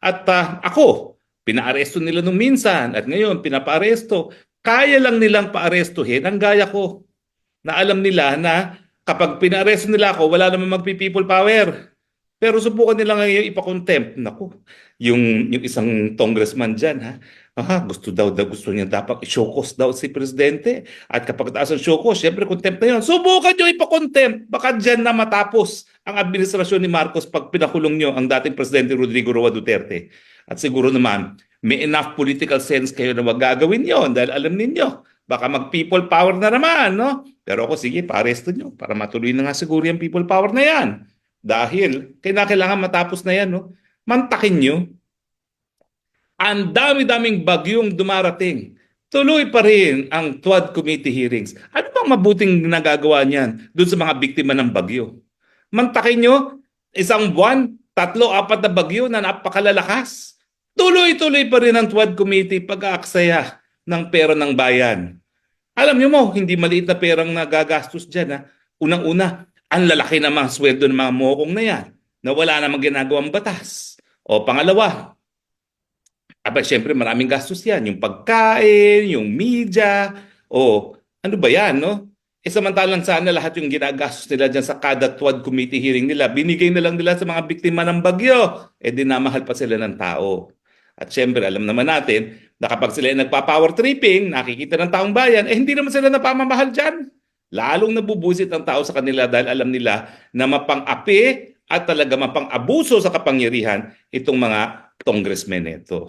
At ah, ako, pinaaresto nila nung minsan at ngayon pinapaaresto. Kaya lang nilang paarestuhin ang gaya ko na alam nila na kapag pinaaresto nila ako, wala namang magpi-people power. Pero subukan nila ngayon ipakontempt. Naku, yung, yung isang congressman dyan, ha? Aha, gusto daw, daw gusto niya dapat i-showcase daw si presidente. At kapag taas ang showcase, syempre contempt na yun. Subukan nyo ipakontempt. Baka dyan na matapos ang administrasyon ni Marcos pag pinakulong nyo ang dating presidente Rodrigo Roa Duterte. At siguro naman, may enough political sense kayo na wag gagawin yon dahil alam ninyo, baka mag-people power na naman, no? Pero ako, sige, paresto nyo para matuloy na nga siguro yung people power na yan. Dahil kailangan matapos na yan, no? Mantakin nyo. Ang dami-daming bagyong dumarating. Tuloy pa rin ang TWAD committee hearings. Ano bang mabuting nagagawa niyan doon sa mga biktima ng bagyo? Mantakin nyo, isang buwan, tatlo, apat na bagyo na napakalalakas. Tuloy-tuloy pa rin ang TWAD committee pag-aaksaya ng pera ng bayan. Alam niyo mo, hindi maliit na perang nagagastos dyan. Ha? Unang-una, ang lalaki ng mga sweldo ng mga mokong na yan na wala namang ginagawang batas. O pangalawa, aba, syempre maraming gastos yan. Yung pagkain, yung media, o ano ba yan, no? E samantalang sana lahat yung ginagastos nila dyan sa kada TWAD committee hearing nila, binigay na lang nila sa mga biktima ng bagyo. E dinamahal pa sila ng tao. At syempre, alam naman natin na kapag sila ay nagpa-power tripping, nakikita ng taong bayan, eh hindi naman sila napamamahal dyan. Lalong nabubusit ang tao sa kanila dahil alam nila na mapang-api at talaga mapang-abuso sa kapangyarihan itong mga congressmen ito.